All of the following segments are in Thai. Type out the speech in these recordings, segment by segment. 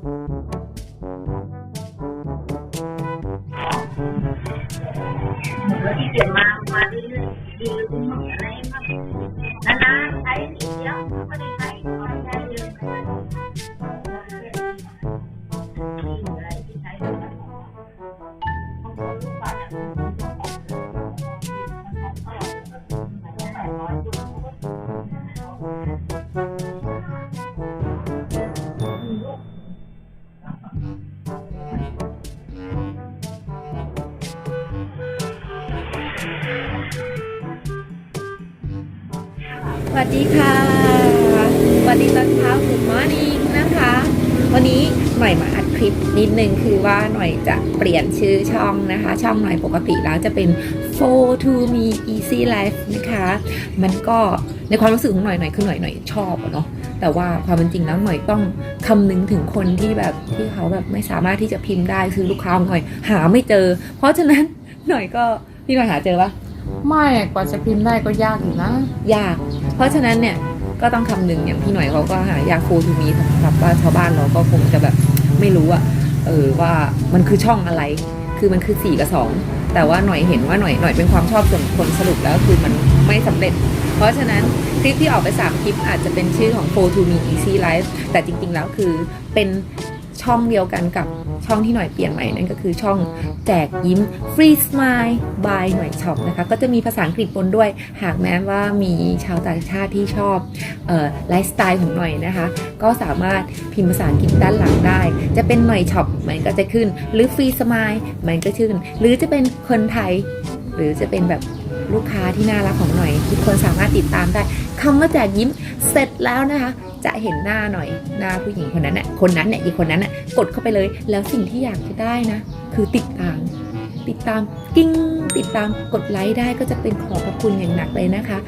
แล้วที่เวัสดีค่ะสวัสดีตอนเช้า Good morning นะคะ วันนี้หน่อยมาอัดคลิปนิดนึงคือว่าหน่อยจะเปลี่ยนชื่อช่องนะคะ ช่องหน่อยปกติแล้วจะเป็น for to me easy life นะคะ มันก็ในความรู้สึกของหน่อยหน่อยคือหน่อยหน่อยชอบเนาะแต่ว่าความเป็นจริงแล้วหน่อยต้องคำนึงถึงคนที่แบบที่เขาแบบไม่สามารถที่จะพิมพ์ได้คือลูกค้าของหน่อยหาไม่เจอ เพราะฉะนั้นหน่อยก็พี่หน่อยหาเจอปะ ไม่กว่าจะพิมพ์ได้ก็ยากอยู่นะ ยาก เพราะฉะนั้นเนี่ยก็ต้องคำนึงอย่างพี่หน่อยเขาก็หายากโฟทูมีสำหรับว่าชาวบ้านเราก็คงจะแบบไม่รู้อะเออว่ามันคือช่องอะไร คือมันคือ4กับ2แต่ว่าหน่อยเห็นว่าหน่อยหน่อยเป็นความชอบส่วนคคลสรุปแล้วคือมันไม่สำเร็จ เพราะฉะนั้นคลิปที่ออกไป 3 คลิปอาจจะเป็นชื่อของ f o to me easy life แต่จริงๆแล้วคือเป็น ช่องเดียวกันกับช่องที่หน่อยเปลี่ยนใหม่นั่นก็คือช่องแจกยิ้ม free smile by หน่อยช็อปนะคะ ก็จะมีภาษาอังกฤษปนด้วย หากแม้ว่ามีชาวต่างชาติที่ชอบออไลฟ์สไตล์ของหน่อยนะคะ ก็สามารถพิมพ์ภาษาอังกฤษด้านหลังได้ จะเป็นหน่อยช็อปมันก็จะขึ้น หรือฟรีสมายมันก็ขึ้นหรือจะเป็นคนไทย หรือจะเป็นแบบลูกค้าที่น่ารักของหน่อย ทุกคนสามารถติดตามได้คำว่าแจกยิ้มเสร็จแล้วนะคะ จะเห็นหน้าหน่อยหน้าผู้หญิงคนนั้นน่ะคนนั้นเนี่ยอีกคนนั้นน่ะกดเข้าไปเลย แล้วสิ่งที่อยากจะได้นะ คือติดตาม ติดตามกิ้งติดตามกดไลค์ได้ก็จะเป็นขอบพระคุณอย่างหนักเลยนะคะ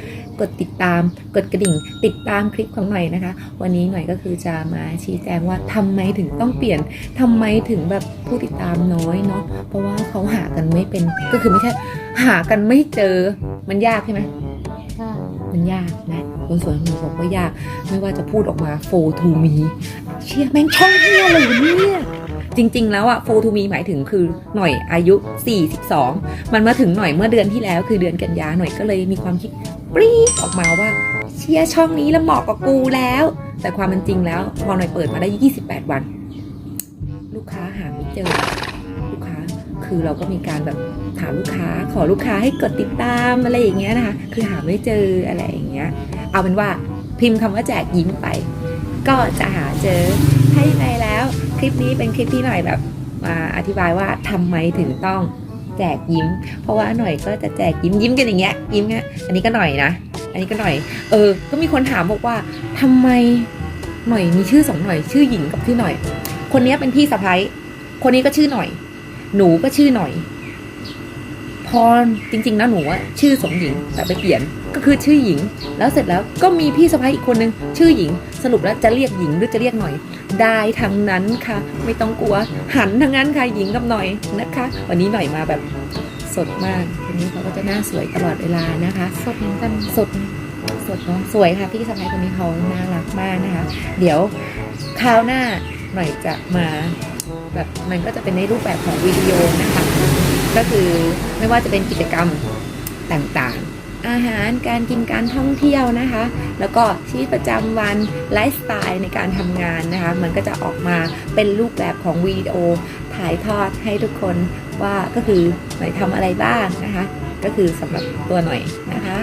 กดติดตามกดกระดิ่ง ติดตามคลิปของหน่อยนะคะ วันนี้หน่อยก็คือจะมาชี้แจงว่าทำไมถึงต้องเปลี่ยนทำไมถึงแบบผู้ติดตามน้อยเนาะเพราะว่าเขาหากันไม่เป็นก็คือไม่ใช่หากันไม่เจอมันยากใช่ไหม มันยากนะคนสวยของหนูบอกว่ายาก ไม่ว่าจะพูดออกมา for to me เชี่ยแม่งช่องเฮียอะไรวะเนี่ยจริง ๆ แล้วอะ for to me หมายถึงคือหน่อยอายุ 42 มันมาถึงหน่อยเมื่อเดือนที่แล้วคือเดือนกันยาหน่อยก็เลยมีความคิดปรี๊ดออกมาว่า เชียร์ช่องนี้แล้วเหมาะกับกูแล้ว แต่ความเป็นจริงแล้วพอหน่อยเปิดมาได้ 28 วัน ลูกค้าหาไม่เจอ ลูกค้าคือเราก็มีการแบบ ถามลูกค้าขอลูกค้าให้กดติดตามอะไรอย่างเงี้ยนะคะ คือหาไม่เจออะไรอย่างเงี้ย เอาเป็นว่าพิมพ์คำว่าแจกยิ้มไป ก็จะหาเจอให้ไงแล้วคลิปนี้เป็นคลิปที่หน่อยแบบมาอธิบายว่าทำไมถึงต้องแจกยิ้ม เพราะว่าหน่อยก็จะแจกยิ้มยิ้มกันอย่างเงี้ยยิ้มเงี้ยอันนี้ก็หน่อยนะ อันนี้ก็หน่อย เออ ก็มีคนถามบอกว่าทำไมหน่อยมีชื่อสองหน่อย ชื่อหญิงกับชื่อหน่อย คนนี้เป็นพี่สะพ้ายคนนี้ก็ชื่อหน่อย หนูก็ชื่อหน่อย พอจริงๆนะหนูอะชื่อสมหญิงแต่ไปเปลี่ยนก็คือชื่อหญิง แล้วเสร็จแล้วก็มีพี่สะพ้ายอีกคนนึงชื่อหญิง สรุปแล้วจะเรียกหญิงหรือจะเรียกหน่อย ได้ทั้งนั้นค่ะ ไม่ต้องกลัวหันทั้งนั้นค่ะหญิงกับหน่อยนะคะ วันนี้หน่อยมาแบบสดมากคนนี้เขาก็จะหน้าสวยตลอดเวลานะคะ สดเหมือนกันสดสดเนาะสวยค่ะพี่สะพ้ายคนนี้เขาน่ารักมากนะคะ เดี๋ยวคราวหน้าหน่อยจะมาแบบมันก็จะเป็นในรูปแบบของวิดีโอนะคะ ก็คือไม่ว่าจะเป็นกิจกรรมต่างๆ อาหารการกินการท่องเที่ยวนะคะ แล้วก็ชีวิตประจำวันไลฟ์สไตล์ในการทำงานนะคะ มันก็จะออกมาเป็นรูปแบบของวิดีโอถ่ายทอดให้ทุกคนว่าก็คือหน่อยทำอะไรบ้างนะคะ ก็คือสำหรับตัวหน่อยนะคะ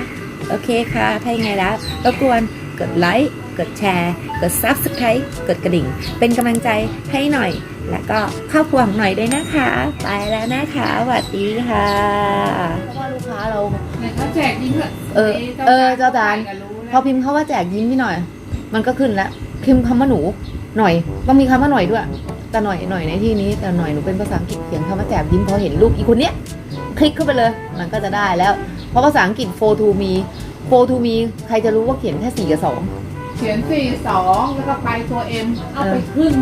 โอเคค่ะ ถ้ายังไงแล้วรบกวนกดไลค์กดแชร์ กด Subscribe กดกระดิ่ง เป็นกำลังใจให้หน่อย และก็ครอบครัวของหน่อยด้วยนะคะ ไปแล้วนะคะสวัสดีค่ะเพราะว่าลูกค้าเราเนี่ยเขาแจกยิ้มอะเออเออเจ้าจานก็รู้พอพิมพ์เขาว่าแจกยิ้มพี่หน่อย มันก็ขึ้นแล้วพิมพ์คำว่าหนูหน่อยต้องมีคำว่าหน่อยด้วย แต่หน่อยหน่อยในที่นี้แต่หน่อยหนูเป็นภาษาอังกฤษเขียนคำว่าแจกยิ้มพอเห็นรูปอีกคนเนี้ยคลิกเข้าไปเลย มันก็จะได้แล้ว เพราะภาษาอังกฤษ for to me for to me ใครจะรู้ว่าเขียนแค่สี่กับสองเขียนสี่สองแล้วก็ไปตัวเอ็มเอาไปขึ้น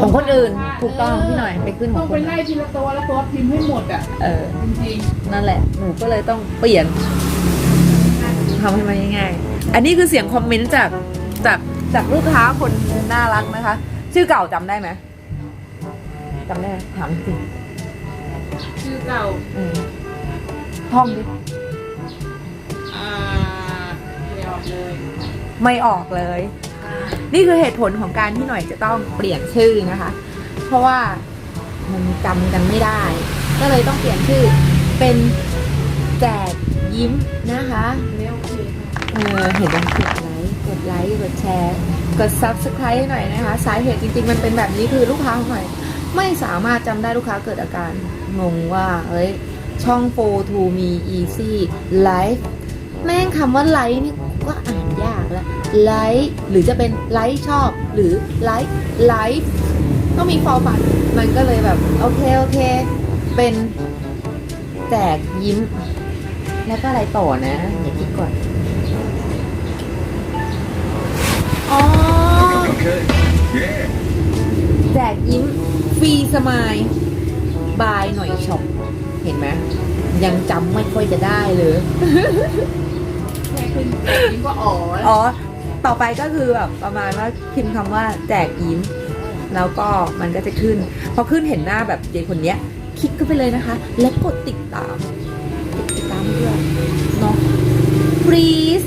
ของคนอื่นถูกต้องพี่หน่อยไปขึ้นขต้อองงคไปนไล่อื่นทีละตัวละตัวพิมพ์ให้หมดอะ เออ จริงนั่นแหละ หนูก็เลยต้องเปลี่ยนทำให้มันง่ายๆ อันนี้คือเสียงคอมเมนต์จากจากจากลูกค้าคนน่ารักนะคะ ชื่อเก่าจำได้ไหมจำได้ไหมถามจริงชื่อเก่าอืมท่องดิอ่าไม่ออกเลย ไม่ออกเลย นี่คือเหตุผลของการที่หน่อยจะต้องเปลี่ยนชื่อนะคะ เพราะว่ามันจำกันไม่ได้ ก็เลยต้องเปลี่ยนชื่อเป็นแจกยิ้มนะคะไม่โอเคค่ะเออเห็นไหมกดไลค์กดไลค์กดแชร์ กด subscribe หน่อยนะคะ สาเหตุจริงๆ มันเป็นแบบนี้คือลูกค้าหน่อย ไม่สามารถจำได้ลูกค้าเกิดอาการงงว่าเฮ้ยช่อง4 to me easy life แม่งคำว่าไลค์นี่ก็อ่านยากแล้ว ไลค์หรือจะเป็นไลค์ชอบ หรือไลค์ไลฟ์ต้องมีฟอร์ฟันมันก็เลยแบบโอเคโอเค เป็นแจกยิ้ม แล้วก็อะไรต่อนะเดี๋ยวคิดก่อนอ๋อ Okay. Yeah. แจกยิ้มฟรีสมายบายหน่อยช็อปเห็นไหมยังจำไม่ค่อยจะได้เลย แค่ขึ้นยิ้มก็อ๋อแล้วอ๋อ ต่อไปก็คือแบบประมาณว่าพิมพ์คำว่าแจกยิ้ม แล้วก็มันก็จะขึ้น พอขึ้นเห็นหน้าแบบเจคนเนี้ย คลิกเข้าไปเลยนะคะ แล้วกดติดตามกดติดตามเพื่อนเนาะ please